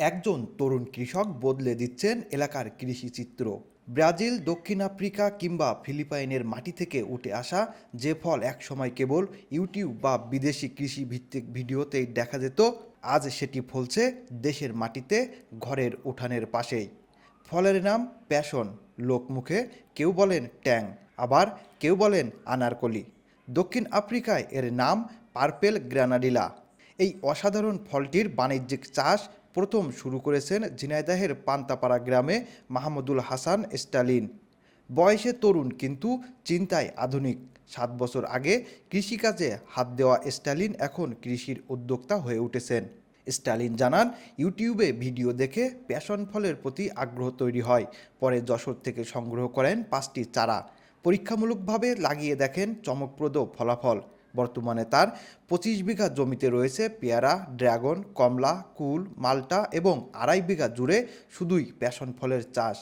একজন তরুণ কৃষক বদলে দিচ্ছেন এলাকার কৃষি চিত্র। ব্রাজিল, দক্ষিণ আফ্রিকা কিংবা ফিলিপাইনের মাটি থেকে উঠে আসা যে ফল একসময় কেবল ইউটিউব বা বিদেশি কৃষি ভিত্তিক ভিডিওতেই দেখা যেত, আজ সেটি ফলছে দেশের মাটিতে ঘরের উঠানের পাশেই। ফলের নাম প্যাশন, লোকমুখে কেউ বলেন ট্যাং, আবার কেউ বলেন আনারকলি। দক্ষিণ আফ্রিকায় এর নাম পার্পেল গ্রানাডিলা। এই অসাধারণ ফলটির বাণিজ্যিক চাষ প্রথম শুরু করেছেন ঝিনাইদহের পান্তাপাড়া গ্রামে মাহমুদুল হাসান স্টালিন। বয়সে তরুণ কিন্তু চিন্তায় আধুনিক। সাত বছর আগে কৃষিকাজে হাত দেওয়া স্টালিন এখন কৃষির উদ্যোক্তা হয়ে উঠেছেন। স্টালিন জানান, ইউটিউবে ভিডিও দেখে প্যাশন ফলের প্রতি আগ্রহ তৈরি হয়। পরে যশোর থেকে সংগ্রহ করেন পাঁচটি চারা। পরীক্ষামূলকভাবে লাগিয়ে দেখেন চমকপ্রদ ফলাফল। বর্তমানে তার পঁচিশ বিঘা জমিতে রয়েছে পেয়ারা, ড্রাগন, কমলা, কুল, মাল্টা এবং আড়াই বিঘা জুড়ে শুধুই প্যাশন ফলের চাষ।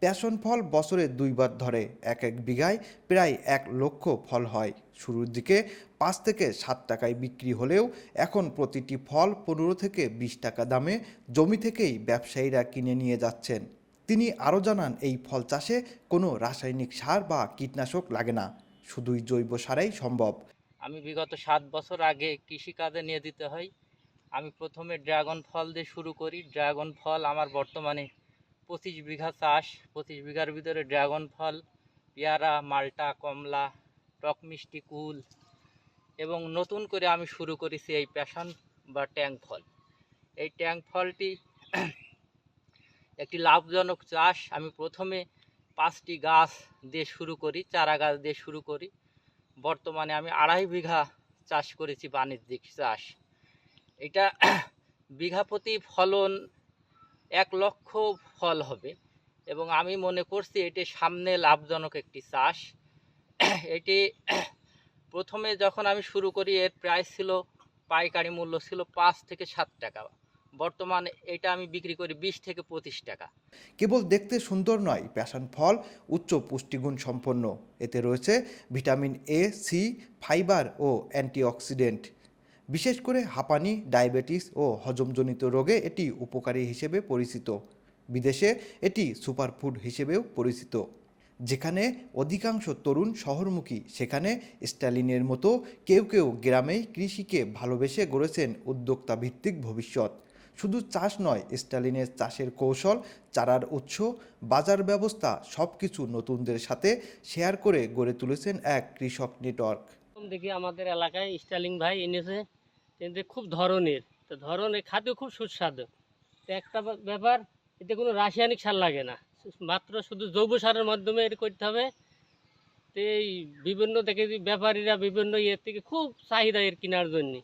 প্যাশন ফল বছরে দুইবার ধরে এক এক বিঘায় প্রায় এক লক্ষ ফল হয়। শুরুর দিকে পাঁচ থেকে সাত টাকায় বিক্রি হলেও এখন প্রতিটি ফল পনেরো থেকে বিশ টাকা দামে জমি থেকেই ব্যবসায়ীরা কিনে নিয়ে যাচ্ছেন। তিনি আরও জানান, এই ফল চাষে কোনো রাসায়নিক সার বা কীটনাশক লাগে না। শুধুই জৈব সারাই সম্ভব। আমি বিগত সাত বছর আগে কৃষিকাজে নিয়ে দিতে হয় আমি প্রথমে ড্রাগন ফল দিয়ে শুরু করি। ড্রাগন ফল আমার বর্তমানে পঁচিশ বিঘা চাষ। পঁচিশ বিঘার ভিতরে ড্রাগন ফল, পেয়ারা, মাল্টা, কমলা, টক মিষ্টি, কুল এবং নতুন করে আমি শুরু করেছি এই প্যাশন বা ট্যাং ফল। এই ট্যাং ফলটি একটি লাভজনক চাষ। আমি প্রথমে পাঁচটি গাছ দিয়ে শুরু করি, চারা গাছ দিয়ে শুরু করি। বর্তমানে আমি আড়াই বিঘা চাষ করেছি বাণিজ্যিক চাষ। এটা বিঘা প্রতি ফলন এক লক্ষ ফল হবে এবং আমি মনে করছি এটি সামনে লাভজনক একটি চাষ। এটি প্রথমে যখন আমি শুরু করি, এর প্রাইস ছিল, পাইকারি মূল্য ছিল পাঁচ থেকে সাত টাকা। বর্তমানে এটা আমি বিক্রি করি বিশ থেকে পঁচিশ টাকা। কেবল দেখতে সুন্দর নয়, প্যাশন ফল, উচ্চ পুষ্টিগুণ সম্পন্ন। এতে রয়েছে ভিটামিন এ, সি, ফাইবার ও অ্যান্টিঅক্সিডেন্ট। বিশেষ করে হাঁপানি, ডায়াবেটিস ও হজমজনিত রোগে এটি উপকারী হিসেবে পরিচিত। বিদেশে এটি সুপারফুড হিসেবেও পরিচিত। যেখানে অধিকাংশ তরুণ শহরমুখী, সেখানে স্ট্যালিনের মতো কেউ কেউ গ্রামেই কৃষিকে ভালোবেসে গড়েছেন উদ্যোক্তা ভিত্তিক ভবিষ্যৎ। শুধু চাষ নয়, স্টালিনের চাষের কৌশল, চারার উৎস, বাজার ব্যবস্থা সব কিছু নতুনদের সাথে শেয়ার করে গড়ে তুলেছেন এক কৃষক নেটওয়ার্ক। দেখি আমাদের এলাকায় স্টালিং ভাই এনেছে খুব ধরনের। তো ধরনের খাদ্য খুব সুস্বাদু। তো একটা ব্যাপার, এতে কোনো রাসায়নিক সার লাগে না। মাত্র শুধু জৈব সারের মাধ্যমে এটা করতে হবে। তো এই বিভিন্ন দেখে ব্যাপারীরা বিভিন্ন ইয়ের থেকে খুব চাহিদা এর কেনার জন্যে।